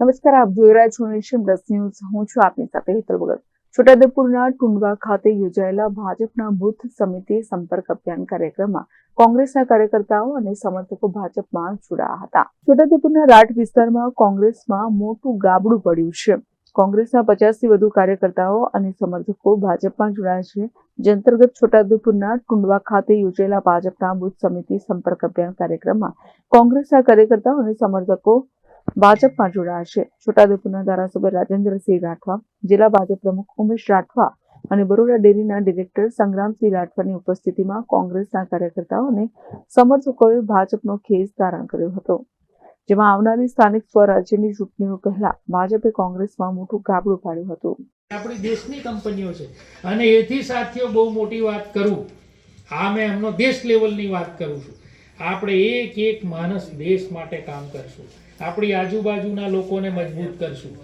નમસ્કાર, આપ જોઈ રહ્યા છો નેશન પ્લસ ન્યૂઝ. હું છું આપની સાથે હેતલ ભગત. છોટાઉદેપુરના ટુંડવા ખાતે યોજાયેલા ભાજપના બુથ સમિતિ સંપર્ક અભિયાન કાર્યક્રમમાં કોંગ્રેસના કાર્યકર્તાઓ અને સમર્થકો ભાજપમાં જોડાયા હતા. છોટાઉદેપુરના રાઠ વિસ્તારમાં કોંગ્રેસમાં મોટું ગાબડું પડ્યું છે. કોંગ્રેસના પચાસથી વધુ કાર્યકર્તાઓ અને સમર્થકો ભાજપમાં જોડાયા છે. જે અંતર્ગત છોટાઉદેપુરના ટુંડવા ખાતે યોજાયેલા ભાજપના બુથ સમિતિ સંપર્ક અભિયાન કાર્યક્રમમાં કોંગ્રેસના કાર્યકર્તાઓ અને સમર્થકો ભાજપમાં જોડાયા છે. છોટાઉદેપુરના ધારાસભ્ય રાજેન્દ્રસિંહ રાઠવા, જિલ્લા ભાજપ પ્રમુખ ઉમેશ રાઠવા અને બરોડા ડેરીના ડિરેક્ટર સંગ્રામસિંહ રાઠવાની ઉપસ્થિતિમાં કોંગ્રેસના કાર્યકર્તાઓ સમર્થકોએ ભાજપનો ખેસ ધારણ કર્યો હતો. જેમાં આવનારી સ્થાનિક સ્વરાજ્યની ચૂંટણીઓ પહેલા ભાજપે કોંગ્રેસમાં મોટું ગાબડું પાડ્યું હતું. આપણી દેશની કંપનીઓ છે. અને એથી સાથીઓ, બહુ મોટી વાત કરું, આ મેં એમનો દેશ લેવલની વાત કરું છું. આપણે એક એક માણસ દેશ માટે કામ કરશું. આપણી આજુબાજુના લોકોને મજબૂત કરશું.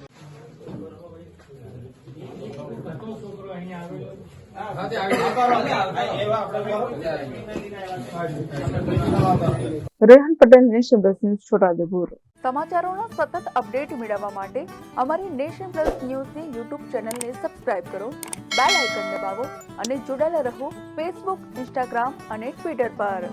Rehan Patel nation plus news Chhotaudepur. સમાચારોનો સતત અપડેટ મેળવવા માટે અમારી નેશન પ્લસ ન્યૂઝની યુટ્યુબ ચેનલને સબસ્ક્રાઇબ કરો બેલ આઇકન દબાવો અને જોડાયેલા રહો ફેસબુક ઇન્સ્ટાગ્રામ અને ટ્વિટર પર.